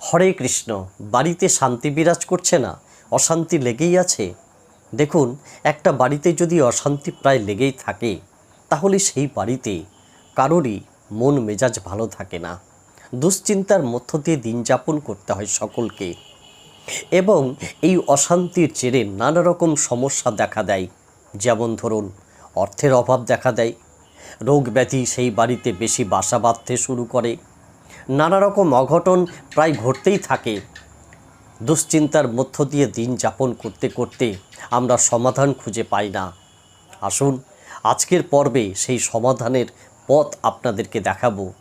হরে কৃষ্ণ, বাড়িতে শান্তি বিরাজ করছে না, অশান্তি লেগেই আছে। দেখুন, একটা বাড়িতে যদি অশান্তি প্রায় লেগেই থাকে, তাহলে সেই বাড়িতে কারোরই মন মেজাজ ভালো থাকে না। দুশ্চিন্তার মধ্য দিয়ে দিন যাপন করতে হয় সকলকে। এবং এই অশান্তির জেরে নানা রকম সমস্যা দেখা দেয়। যেমন ধরুন, অর্থের অভাব দেখা দেয়। রোগ ব্যাধি সেই বাড়িতে বেশি বাসা বাঁধতে শুরু করে। নানা রকম অঘটন প্রায় ঘটতেই থাকে। দুশ্চিন্তার মধ্য দিয়ে দিন যাপন করতে করতে আমরা সমাধান খুঁজে পাই না। আসুন, আজকের পর্বে সেই সমাধানের পথ আপনাদেরকে দেখাবো।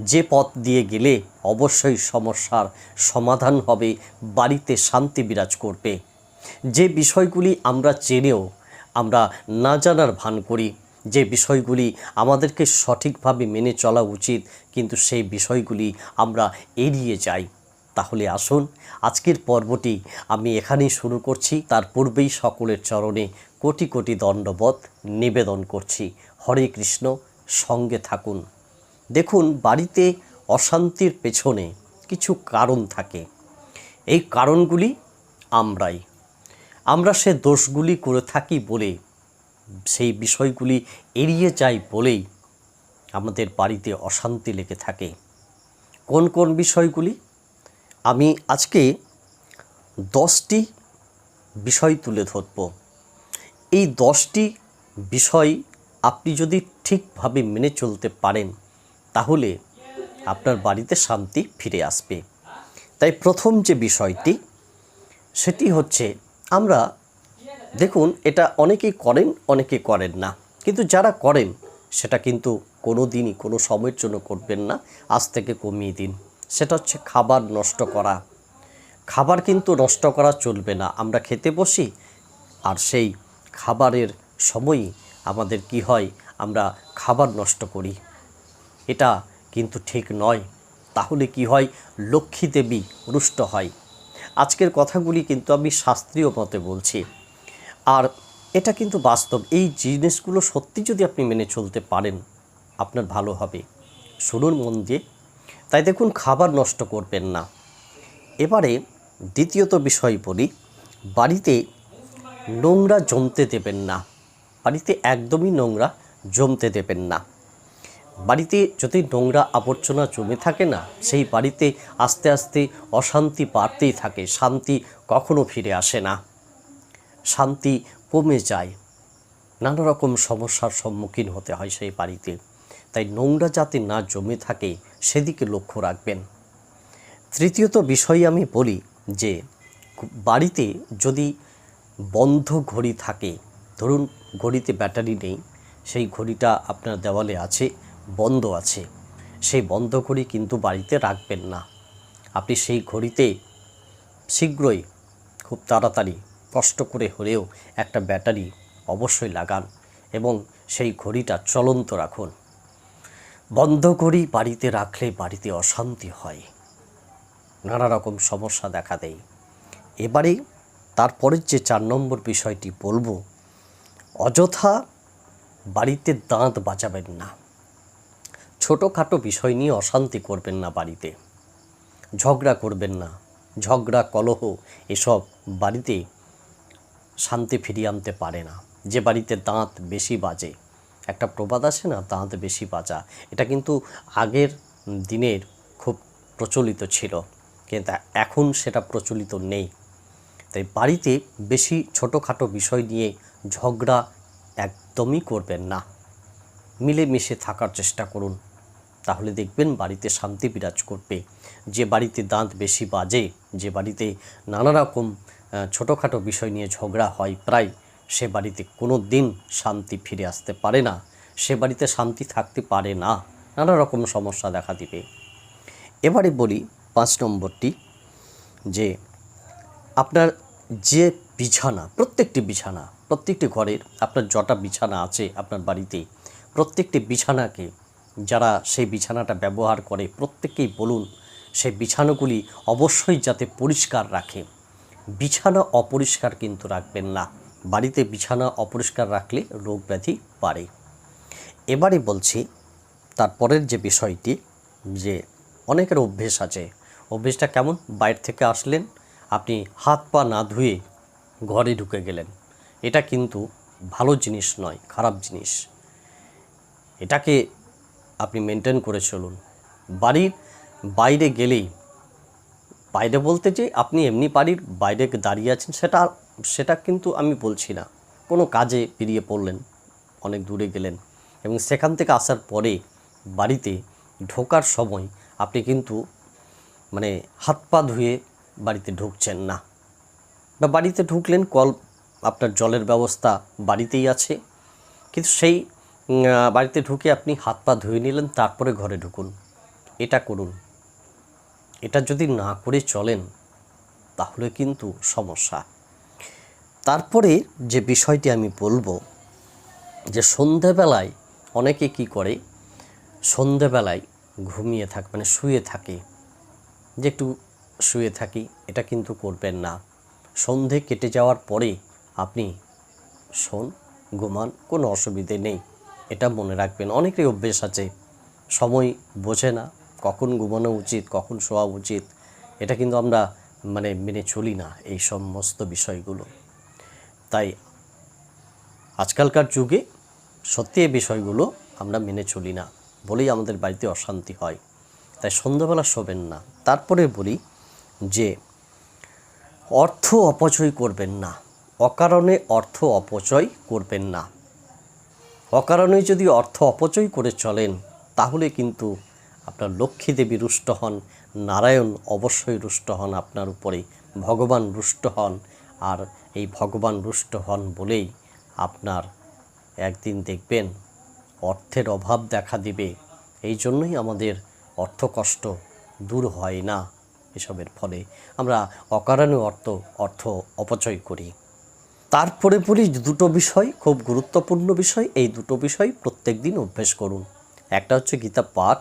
যে পথ দিয়ে গেলে অবশ্যই সমস্যার সমাধান হবে, বাড়িতে শান্তি বিরাজ করবে। যে বিষয়গুলি আমরা জেনেও আমরা না জানার ভান করি যে বিষয়গুলি আমাদেরকে সঠিকভাবে মেনে চলা উচিত, কিন্তু সেই বিষয়গুলি আমরা এড়িয়ে যাই। তাহলে আসুন, আজকের পর্বটি আমি এখানেই শুরু করছি। তার পূর্বেই সকলের চরণে কোটি কোটি দণ্ডবধ নিবেদন করছি। হরে কৃষ্ণ, সঙ্গে থাকুন। দেখুন, বাড়িতে অশান্তির পেছনে কিছু কারণ থাকে। এই কারণগুলি আমরাই। আমরা সে দোষগুলি করে থাকি বলে সেই বিষয়গুলি এড়িয়ে যাই বলেই আমাদের বাড়িতে অশান্তি লেগে থাকে। কোন কোন বিষয়গুলি? আমি আজকে দশটি বিষয় তুলে ধরব। এই দশটি বিষয় আপনি যদি ঠিকভাবে মেনে চলতে পারেন, তাহলে আপনার বাড়িতে শান্তি ফিরে আসবে। তাই প্রথম যে বিষয়টি, সেটি হচ্ছে আমরা দেখুন, এটা অনেকেই করেন অনেকে করেন না। কিন্তু যারা করেন, সেটা কিন্তু কোনো দিনই কোনো সময়ের জন্য করবেন না। আজ থেকে কমিয়ে দিন। সেটা হচ্ছে খাবার নষ্ট করা। খাবার কিন্তু নষ্ট করা চলবে না। আমরা খেতে বসি, আর সেই খাবারের সময়ই আমাদের কি হয়, আমরা খাবার নষ্ট করি। এটা কিন্তু ঠিক নয়। তাহলে কি হয়? লক্ষ্মী দেবী রুষ্ট হয়। আজকের কথাগুলি কিন্তু আমি শাস্ত্রীয় মতে বলছি। আর এটা কিন্তু বাস্তব। এই জিনিসগুলো সত্যি যদি আপনি মেনে চলতে পারেন, আপনার ভালো হবে। শুনুন মন দিয়ে। তাই দেখুন, খাবার নষ্ট করবেন না। এবারে দ্বিতীয়ত বিষয় বলি, বাড়িতে নোংরা জমতে দেবেন না। বাড়িতে একদমই নোংরা জমতে দেবেন না। বাড়িতে যদি নোংরা আবর্জনা জমে থাকে না, সেই বাড়িতে আস্তে আস্তে অশান্তি বাড়তেই থাকে, শান্তি কখনো ফিরে আসে না। শান্তি কমে যায়। নানা রকম সমস্যার সম্মুখীন হতে হয় সেই বাড়িতে। তাই নোংরা যাতে না জমে থাকে, সেদিকে লক্ষ্য রাখবেন। তৃতীয়ত বিষয় আমি বলি যে, বাড়িতে যদি বন্ধ ঘড়ি থাকে, ধরুন ঘড়িতে ব্যাটারি নেই, সেই ঘড়িটা আপনার দেওয়ালে আছে, বন্ধ আছে, সেই বন্ধ ঘড়ি কিন্তু বাড়িতে রাখবেন না। আপনি সেই ঘড়িতে শীঘ্রই, খুব তাড়াতাড়ি কষ্ট করে হলেও একটা ব্যাটারি অবশ্যই লাগান এবং সেই ঘড়িটা চলন্ত রাখুন। বন্ধ ঘড়ি বাড়িতে রাখলে বাড়িতে অশান্তি হয়। নানা রকম সমস্যা দেখা দেয়। এবারে তারপরের যে চার নম্বর বিষয়টি বলব, অযথা বাড়িতে দাঁত বাজাবেন না। ছোটোখাটো বিষয় নিয়ে অশান্তি করবেন না বাড়িতে। ঝগড়া করবেন না। ঝগড়া, কলহ, এসব বাড়িতে শান্তি ফিরিয়ে আনতে পারে না। যে বাড়িতে দাঁত বেশি বাজে, একটা প্রবাদ আছে না, দাঁত বেশি বাজা, এটা কিন্তু আগের দিনের খুব প্রচলিত ছিল। কিন্তু এখন সেটা প্রচলিত নেই। তাই বাড়িতে বেশি ছোটোখাটো বিষয় নিয়ে ঝগড়া একদমই করবেন না। মিলেমিশে থাকার চেষ্টা করুন। তাহলে দেখবেন বাড়িতে শান্তি বিরাজ করবে। যে বাড়িতে দাঁত বেশি বাজে, যে বাড়িতে নানা রকম ছোটোখাটো বিষয় নিয়ে ঝগড়া হয় প্রায়। সে বাড়িতে কোনো দিন শান্তি ফিরে আসতে পারে না। সে বাড়িতে শান্তি থাকতে পারে না। নানা রকম সমস্যা দেখা দিবে। এবারে বলি পাঁচ নম্বরটি যে, আপনার যে বিছানা, প্রত্যেকটি বিছানা, প্রত্যেকটি ঘরের আপনার যটা বিছানা আছে আপনার বাড়িতে, প্রত্যেকটি বিছানাকে যারা সেই বিছানাটা ব্যবহার করে, প্রত্যেককেই বলুন, সেই বিছানাগুলি অবশ্যই যাতে পরিষ্কার রাখে। বিছানা অপরিষ্কার কিন্তু রাখবেন না। বাড়িতে বিছানা অপরিষ্কার রাখলে রোগ ব্যাধি বাড়ে। এবারে বলছি তারপরের যে বিষয়টি, যে অনেকের অভ্যেস আছে, অভ্যেসটা কেমন? বাইরে থেকে আসলেন, আপনি হাত পা না ধুয়ে ঘরে ঢুকে গেলেন। এটা কিন্তু ভালো জিনিস নয়, খারাপ জিনিস। এটাকে আপনি মেনটেন করে চলুন। বাড়ির বাইরে গেলেই বাইরে বলতে যে আপনি এমনি বাড়ির বাইরে দাঁড়িয়ে আছেন, সেটা সেটা কিন্তু আমি বলছি না। কোনো কাজে বেরিয়ে পড়লেন, অনেক দূরে গেলেন এবং সেখান থেকে আসার পরে বাড়িতে ঢোকার সময় আপনি কিন্তু মানে হাত পা ধুয়ে বাড়িতে ঢুকছেন না। বা বাড়িতে ঢুকলেন, কল, আপনার জলের ব্যবস্থা বাড়িতেই আছে। কিন্তু সেই বাড়িতে ঢুকে আপনি হাত পা ধুয়ে নিলেন, তারপরে ঘরে ঢুকুন। এটা করুন। এটা যদি না করে চলেন, তাহলে কিন্তু সমস্যা। তারপরে যে বিষয়টি আমি বলব, যে সন্ধেবেলায় অনেকে কি করে? সন্ধেবেলায় ঘুমিয়ে থাকে মানে শুয়ে থাকে। যে একটু শুয়ে থাকি, এটা কিন্তু করবেন না। সন্ধে কেটে যাওয়ার পরে আপনি শোন, ঘুমান, কোনো অসুবিধে নেই। এটা মনে রাখবেন। অনেকেরই অভ্যেস আছে। সময় বোঝে না। কখন ঘুমানো উচিত, কখন শোয়া উচিত, এটা কিন্তু আমরা মানে মেনে চলি না এই সমস্ত বিষয়গুলো। তাই আজকালকার যুগে সত্যি এই বিষয়গুলো আমরা মেনে চলি না বলেই আমাদের বাড়িতে অশান্তি হয়। তাই সন্ধ্যাবেলা শোবেন না। তারপরে বলি যে অর্থ অপচয় করবেন না। অকারণে অর্থ অপচয় করবেন না। অকারণে যদি অর্থ অপচয় করে চলেন, তাহলে কিন্তু আপনার লক্ষ্মী দেবী রুষ্ট হন, নারায়ণ অবশ্যই রুষ্ট হন, আপনার উপরে ভগবান রুষ্ট হন। আর এই ভগবান রুষ্ট হন বলেই আপনার একদিন দেখবেন অর্থের অভাব দেখা দিবে। এই জন্যই আমাদের অর্থ কষ্ট দূর হয় না এসবের ফলে। আমরা অকারণে অর্থ অর্থ অপচয় করি। তারপরে পরে দুটো বিষয়, খুব গুরুত্বপূর্ণ বিষয়, এই দুটো বিষয় প্রত্যেক দিন অভ্যেস করুন। একটা হচ্ছে গীতা পাঠ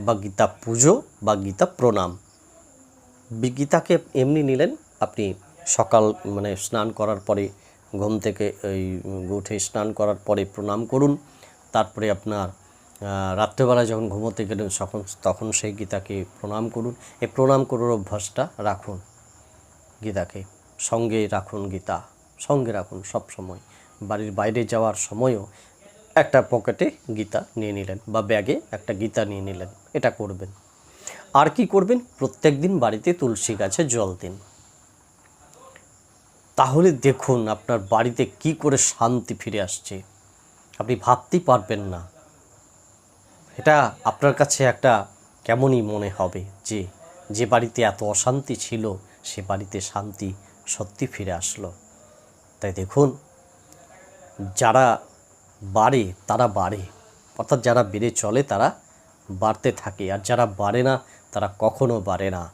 বা গীতা পুজো বা গীতা প্রণাম। গীতাকে এমনি নিলেন, আপনি সকাল মানে স্নান করার পরে, ঘুম থেকে এই উঠে স্নান করার পরে প্রণাম করুন। তারপরে আপনার রাত্রেবেলা যখন ঘুমোতে গেলেন তখন তখন সেই গীতাকে প্রণাম করুন। এই প্রণাম করার অভ্যাসটা রাখুন গীতাকে। সঙ্গে রাখুন গীতা, সঙ্গে রাখুন সব সময় বাড়ির বাইরে যাওয়ার সময়ও একটা পকেটে গীতা নিয়ে নিলেন বা ব্যাগে একটা গীতা নিয়ে নিলেন, এটা করবেন। আর কি করবেন? প্রত্যেক দিন বাড়িতে তুলসী গাছে জল দিন। তাহলে দেখুন আপনার বাড়িতে কি করে শান্তি ফিরে আসছে। আপনি ভাবতেই পারবেন না। এটা আপনার কাছে একটা কেমনই মনে হবে যে যে বাড়িতে এত অশান্তি ছিল, সে বাড়িতে শান্তি সত্যি ফিরে আসলো। তাই দেখুন, যারা বাড়ে, তারা বাড়ে। অর্থাৎ যারা বেড়ে চলে, তারা বাড়তে থাকে। আর যারা বাড়ে না, তারা কখনো বাড়ে না।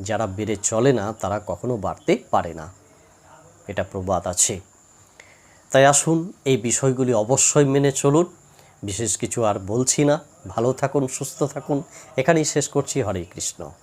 যারা বেড়ে চলে না, তারা কখনো বাড়তে পারে না। এটা প্রবাদ আছে। তাই আসুন, এই বিষয়গুলি অবশ্যই মেনে চলুন। বিশেষ কিছু আর বলছি না। ভালো থাকুন, সুস্থ থাকুন। এখানেই শেষ করছি। হরে কৃষ্ণ।